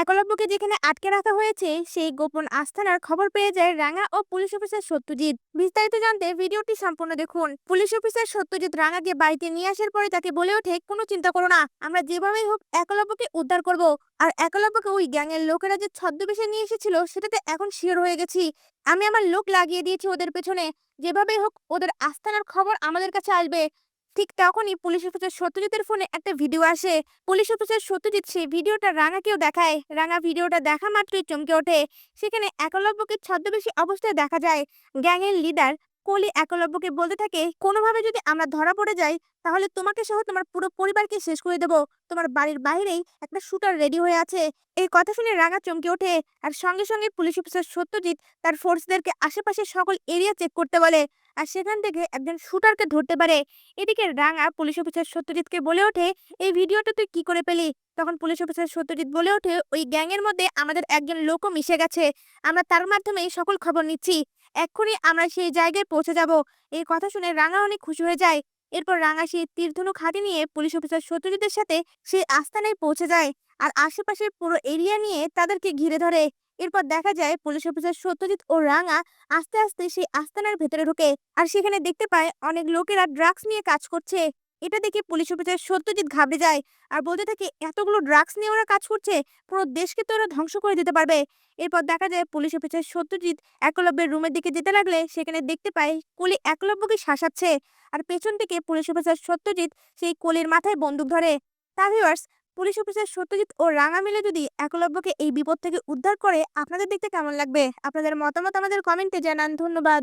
একলব্যকে যেখানে আটকে রাখা হয়েছে, সেই গোপন আস্থানার খবর পেয়ে যায় রাঙা ও পুলিশ অফিসার সত্যজিৎ। বিস্তারিত জানতে ভিডিওটি সম্পূর্ণ দেখুন। পুলিশ অফিসার সত্যজিৎ রাঙাকে বাড়িতে নিয়ে আসার পরে তাকে বলে ওঠে, কোনো চিন্তা করো না, আমরা যেভাবেই হোক একলব্যকে উদ্ধার করব। আর একলব্যকে ওই গ্যাংয়ের লোকেরা যে ছদ্মবেশে নিয়ে এসেছিল, সেটাতে এখন শিওর হয়ে গেছি। আমি আমার লোক লাগিয়ে দিয়েছি ওদের পেছনে। যেভাবেই হোক, ওদের আস্থানার খবর আমাদের কাছে আসবে। ঠিক তখনই পুলিশ অফিসার সত্যজিতের ফোনে একটা ভিডিও আসে। পুলিশ অফিসার সত্যজিৎ সেই ভিডিওটা রাঙাকেও দেখায়। রাঙা ভিডিওটা দেখা মাত্রই চমকে ওঠে। সেখানে একলব্যকে ছদ্মবেশী অবস্থায় দেখা যায়। গ্যাংয়ের লিডার কলি একলব্যকে বলতে থাকে, কোনোভাবে যদি আমরা ধরা পড়ে যাই, তাহলে তোমাকে সহ তোমার পুরো পরিবারকে শেষ করে দেব। তোমার বাড়ির বাইরেই একটা শুটার রেডি হয়ে আছে। এই কথা শুনে রাঙা চমকে ওঠে আর সঙ্গে সঙ্গে পুলিশ অফিসার সত্যজিৎ তার ফোর্সদেরকে আশেপাশে সকল এরিয়া চেক করতে বলে আর সেখান থেকে একজন শুটারকে ধরতে পারে। এদিকে রাঙা পুলিশ অফিসার সত্যজিৎকে বলে ওঠে, এই ভিডিওটা তুই কি করে পেলি? তখন পুলিশ অফিসার সত্যজিৎ বলে ওঠে, ওই গ্যাংয়ের মধ্যে আমাদের একজন লোকও মিশে গেছে। আমরা তার মাধ্যমেই সকল খবর নিচ্ছি। এক্ষুনি আমরা সেই জায়গায় পৌঁছে যাব। এই কথা শুনে রাঙা অনেক খুশি হয়ে যায়। এরপর রাঙা সেই তীরধনুক হাতে নিয়ে পুলিশ অফিসার সত্যজিতের সাথে সেই আস্তানায় পৌঁছে যায় আর আশেপাশের পুরো এরিয়া নিয়ে তাদেরকে ঘিরে ধরে। এরপর দেখা যায় পুলিশ অফিসার সত্যজিৎ ও রাঙা আস্তে আস্তে সেই আস্তানার ভেতরে ঢোকে। আর সেখানে দেখতে পায় অনেক লোকেরা ড্রাগস নিয়ে কাজ করছে। এটা দেখে পুলিশ অফিসার সত্যজিৎ ঘাবড়ে যায় আর বলতে থাকে, এতগুলো ড্রাগস নিয়ে ওরা কাজ করছে, পুরো দেশকে তো ওরা ধ্বংস করে দিতে পারবে। এরপর দেখা যায় পুলিশ অফিসার সত্যজিৎ একলব্যের রুমের দিকে যেতে লাগলে, সেখানে দেখতে পায় কলি একলব্যকে শাসাচ্ছে আর পেছন থেকে পুলিশ অফিসার সত্যজিৎ সেই কলির মাথায় বন্দুক ধরে। তা ভিউয়ার্স পুলিশ অফিসার সত্যজিৎ ও রাঙা মিলে যদি একলব্যকে এই বিপদ থেকে উদ্ধার করে, আপনাদের দেখতে কেমন লাগবে? আপনাদের মতামত আমাদের কমেন্টে জানান। ধন্যবাদ।